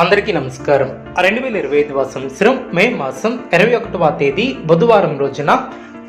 అందరికీ నమస్కారం. రెండు వేల ఇరవై ఐదవ సంవత్సరం మే మాసం ఇరవై ఒకటవ తేదీ బుధవారం రోజున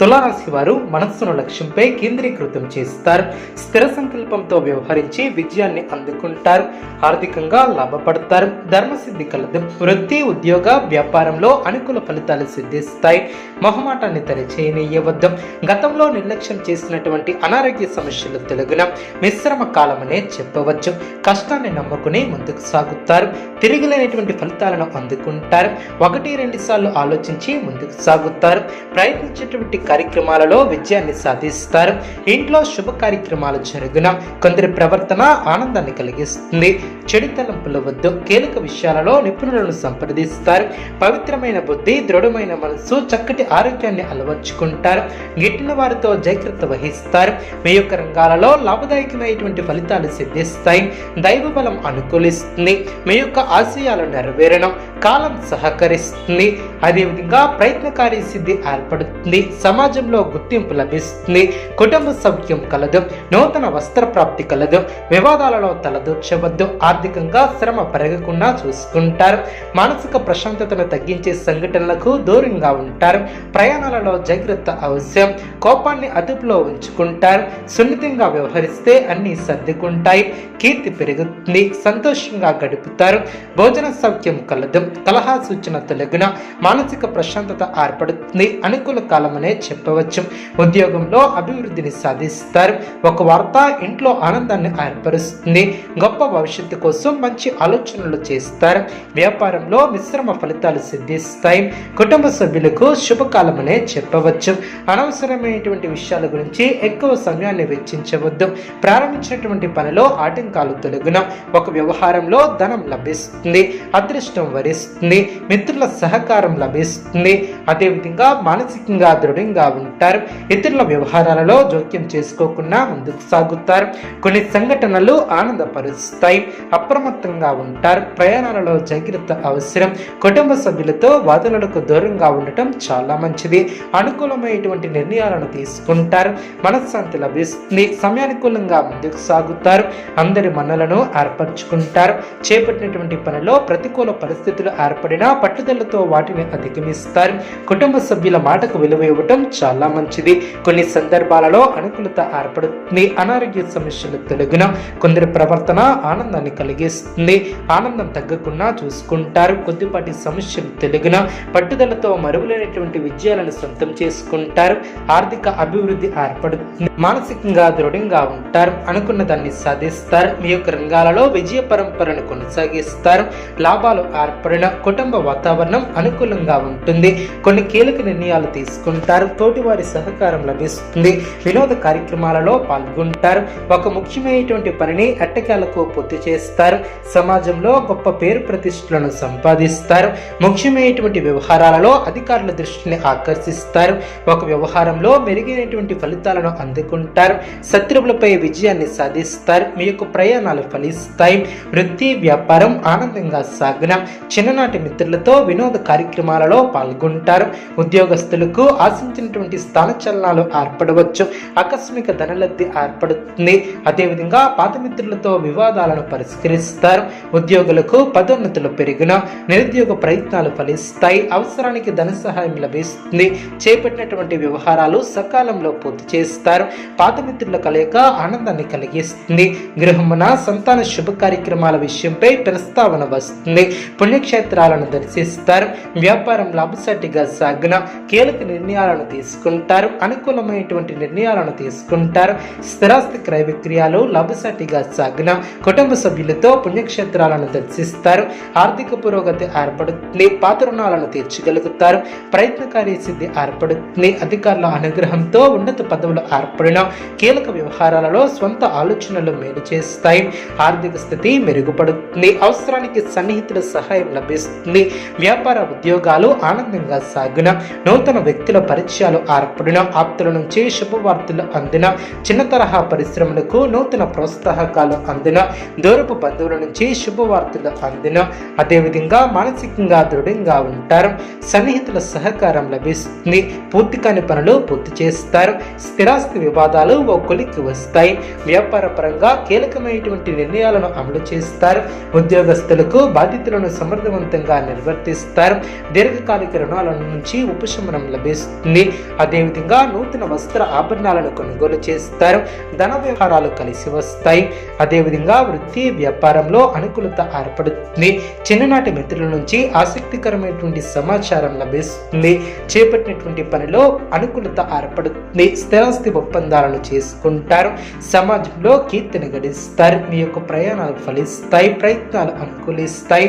తులారాశి వారు మనస్సును లక్ష్యంపై కేంద్రీకృతం చేస్తారు. స్థిర సంకల్పంతో వ్యవహరించి విజయాన్ని అందుకుంటారు. ఆర్థికంగా లాభపడతారు. ధర్మసిద్ధి కలదు. వృత్తి ఉద్యోగ వ్యాపారంలో అనుకూల ఫలితాలు సిద్ధిస్తాయి. మొహమాటాన్ని తెరచేయనీయవద్దు గతంలో నిర్లక్ష్యం చేసినటువంటి అనారోగ్య సమస్యలు తొలగిన మిశ్రమ కాలమనే చెప్పవచ్చు. కష్టాన్ని నమ్ముకుని ముందుకు సాగుతారు. తిరిగిలేనటువంటి ఫలితాలను అందుకుంటారు. ఒకటి రెండు సార్లు ఆలోచించి ముందుకు సాగుతారు. ప్రయత్నించేటువంటి కార్యక్రమాలలో విజయాన్ని సాధిస్తారు. ఇంట్లో శుభ కార్యక్రమాలు జరుగున? కొందరి ప్రవర్తన ఆనందాన్ని కలిగిస్తుంది. చెడు తలంపుల వద్దు కీలక విషయాలలో నిపుణులను సంప్రదిస్తారు. పవిత్రమైన బుద్ధి దృఢమైన మనసు చక్కటి ఆరోగ్యాన్ని అలవర్చుకుంటారు. గిట్టిన వారితో జాగ్రత్త వహిస్తారు. మీ యొక్క రంగాలలో లాభదాయకమైనటువంటి ఫలితాలు సిద్ధిస్తాయి. దైవ బలం అనుకూలిస్తుంది. మీ యొక్క ఆశయాలు నెరవేరడం కాలం సహకరిస్తుంది. అదేవిధంగా ప్రయత్నకారి సిద్ధి ఏర్పడుతుంది. సమాజంలో గుర్తింపు లభిస్తుంది. కుటుంబ సౌఖ్యం కలదు. నూతన వస్త్ర ప్రాప్తి కలదు. వివాదాలలో తలదూర్చవద్దు. ఆర్థికంగా శ్రమ పెరగకుండా చూసుకుంటారు. మానసిక ప్రశాంతతను తగ్గించే సంఘటనలకు దూరంగా ఉంటారు. ప్రయాణాలలో జాగ్రత్త అవసరం. కోపాన్ని అదుపులో ఉంచుకుంటారు. సున్నితంగా వ్యవహరిస్తే అన్ని సర్దుకుంటాయి. కీర్తి పెరుగుతుంది. సంతోషంగా గడుపుతారు. భోజన సౌఖ్యం కలదు. కలహా సూచన తొలగిన మానసిక ప్రశాంతత ఏర్పడుతుంది. అనుకూల కాలమనే చెప్పవచ్చు. ఉద్యోగంలో అభివృద్ధిని సాధిస్తారు. ఒక వార్త ఇంట్లో ఆనందాన్ని ఏర్పరుస్తుంది. గొప్ప భవిష్యత్తు కోసం మంచి ఆలోచనలు చేస్తారు. వ్యాపారంలో మిశ్రమ ఫలితాలు సిద్ధిస్తాయి. కుటుంబ సభ్యులకు శుభకాలమనే చెప్పవచ్చు. అనవసరమైనటువంటి విషయాల గురించి ఎక్కువ సమయాన్ని వెచ్చించవద్దు. ప్రారంభించినటువంటి పనిలో ఆటంకాలు తొలగిన. ఒక వ్యవహారంలో ధనం లభిస్తుంది. అదృష్టం వరిస్తుంది. మిత్రుల సహకారం లభిస్తుంది. అదేవిధంగా మానసికంగా దృఢంగా ఉంటారు. ఇతరుల వ్యవహారాలలో జోక్యం చేసుకోకుండా ముందుకు సాగుతారు. కొన్ని సంఘటనలు ఆనందపరుస్తాయి. అప్రమత్తంగా ఉంటారు. ప్రయాణాలలో జాగ్రత్త అవసరం. కుటుంబ సభ్యులతో వాదనలకు దూరంగా ఉండటం చాలా మంచిది. అనుకూలమైనటువంటి నిర్ణయాలను తీసుకుంటారు. మనశ్శాంతి లభిస్తుంది. సమయానుకూలంగా ముందుకు సాగుతారు. అందరి మనలను ఏర్పరచుకుంటారు. చేపట్టినటువంటి పనిలో ప్రతికూల పరిస్థితులు ఏర్పడినా పట్టుదలతో వాటిని అధిగమిస్తారు. కుటుంబ సభ్యుల మాటకు విలువ ఇవ్వటం చాలా మంచిది. కొన్ని సందర్భాలలో అనుకూలత ఏర్పడుతుంది. అనారోగ్య సమస్యలు తొలగిన కొందరి ప్రవర్తన ఆనందాన్ని కలిగిస్తుంది. ఆనందం తగ్గకుండా చూసుకుంటారు. కొద్దిపాటి సమస్యలు తొలగిన పట్టుదలతో మరుగులేనటువంటి విజయాలను సొంతం చేసుకుంటారు. ఆర్థిక అభివృద్ధి ఏర్పడుతుంది. మానసికంగా దృఢంగా ఉంటారు. అనుకున్న దాన్ని సాధిస్తారు. మీ యొక్క రంగాలలో విజయ పరంపరను కొనసాగిస్తారు. లాభాలు ఏర్పడిన కుటుంబ వాతావరణం అనుకూలంగా ఉంటుంది. కొన్ని కీలక నిర్ణయాలు తీసుకుంటారు. తోటివారి సహకారం లభిస్తుంది. వినోద కార్యక్రమాలలో పాల్గొంటారు. ఒక ముఖ్యమైనటువంటి పనిని అట్టకాలకు పూర్తి చేస్తారు. సమాజంలో గొప్ప పేరు ప్రతిష్టలను సంపాదిస్తారు. ముఖ్యమైనటువంటి వ్యవహారాలలో అధికారుల దృష్టిని ఆకర్షిస్తారు. ఒక వ్యవహారంలో మెరుగైనటువంటి ఫలితాలను అందుకుంటారు. శత్రువులపై విజయాన్ని సాధిస్తారు. మీ యొక్క ప్రయాణాలు ఫలిస్తాయి. వృత్తి వ్యాపారం ఆనందంగా సాగిన చిన్ననాటి మిత్రులతో వినోద కార్యక్రమాలలో పాల్గొంటారు. ఉద్యోగస్తులకు ఆశించినటువంటి స్థానచలనాలు ఏర్పడవచ్చు. ఆకస్మిక ధనలబ్ధి ఏర్పడుతుంది. అదేవిధంగా పాత మిత్రులతో వివాదాలను పరిష్కరిస్తారు. ఉద్యోగులకు పదోన్నతులు పెరిగిన నిరుద్యోగ ప్రయత్నాలు ఫలిస్తాయి. అవసరానికి ధన సహాయం లభిస్తుంది. చేపట్టినటువంటి వ్యవహారాలు సకాలంలో పూర్తి చేస్తారు. పాత మిత్రుల కలయిక ఆనందాన్ని కలిగిస్తుంది. గృహమున సంతాన శుభ కార్యక్రమాల విషయంపై ప్రస్తావన వస్తుంది. పుణ్యక్షేత్రాలను దర్శిస్తారు. వ్యాపారం లాభసాటిగా సాగిన కీలక నిర్ణయాలను తీసుకుంటారు అనుకూలమైనటువంటి నిర్ణయాలను తీసుకుంటారు. స్థిరాస్తి క్రయ విక్రయాలు లాభసాటిగా సాగిన కుటుంబ సభ్యులతో పుణ్యక్షేత్రాలను దర్శిస్తారు. ఆర్థిక పురోగతి ఏర్పడుతుంది పాత రుణాలను తీర్చగలుగుతారు. ప్రయత్నకారి సిద్ధి ఏర్పడుతుంది అధికారుల అనుగ్రహంతో ఉన్నత పదవులు ఏర్పడిన కీలక వ్యవహారాలలో స్వంత ఆలోచనలు మేలు చేస్తాయి. ఆర్థిక స్థితి మెరుగుపడుతుంది అవసరానికి సన్నిహితుల సహాయం లభిస్తుంది. వ్యాపార ఉద్యోగాలు ఆనందంగా సాగున నూతన వ్యక్తుల పరిచయాలు ఏర్పడిన ఆప్తుల నుంచి శుభవార్తలు అందిన చిన్న తరహా పరిశ్రమలకు నూతన ప్రోత్సాహకాలు అందిన దూరపు బంధువుల నుంచి శుభవార్తలు అందిన అదేవిధంగా మానసికంగా దృఢంగా ఉంటారు. సన్నిహితుల సహకారం లభిస్తుంది. పూర్తి కాని పనులు పూర్తి చేస్తారు. స్థిరాస్తి వివాదాలు ఓ వస్తాయి. వ్యాపార పరంగా కీలకమైనటువంటి నిర్ణయాలను అమలు చేస్తారు. ఉద్యోగస్తులకు బాధ్యతలను సమర్థవంతంగా నిర్వర్తిస్తారు. దీర్ఘకాలిక రుణాలను రుణాల నుంచి ఉపశమనం లభిస్తుంది. అదేవిధంగా నూతన వస్త్ర ఆభరణాలను కొనుగోలు చేస్తారు. ధన వ్యవహారాలు కలిసి వస్తాయి. అదేవిధంగా వృత్తి వ్యాపారంలో అనుకూలత ఏర్పడుతుంది. చిన్ననాటి మిత్రుల నుంచి ఆసక్తికరమైనటువంటి సమాచారం లభిస్తుంది. చేపట్టినటువంటి పనిలో అనుకూలత ఏర్పడుతుంది. స్థిరాస్తి ఒప్పందాలను చేసుకుంటారు. సమాజంలో కీర్తిని గడిస్తారు. మీ యొక్క ప్రయాణాలు ఫలిస్తాయి. ప్రయత్నాలు అనుకూలిస్తాయి.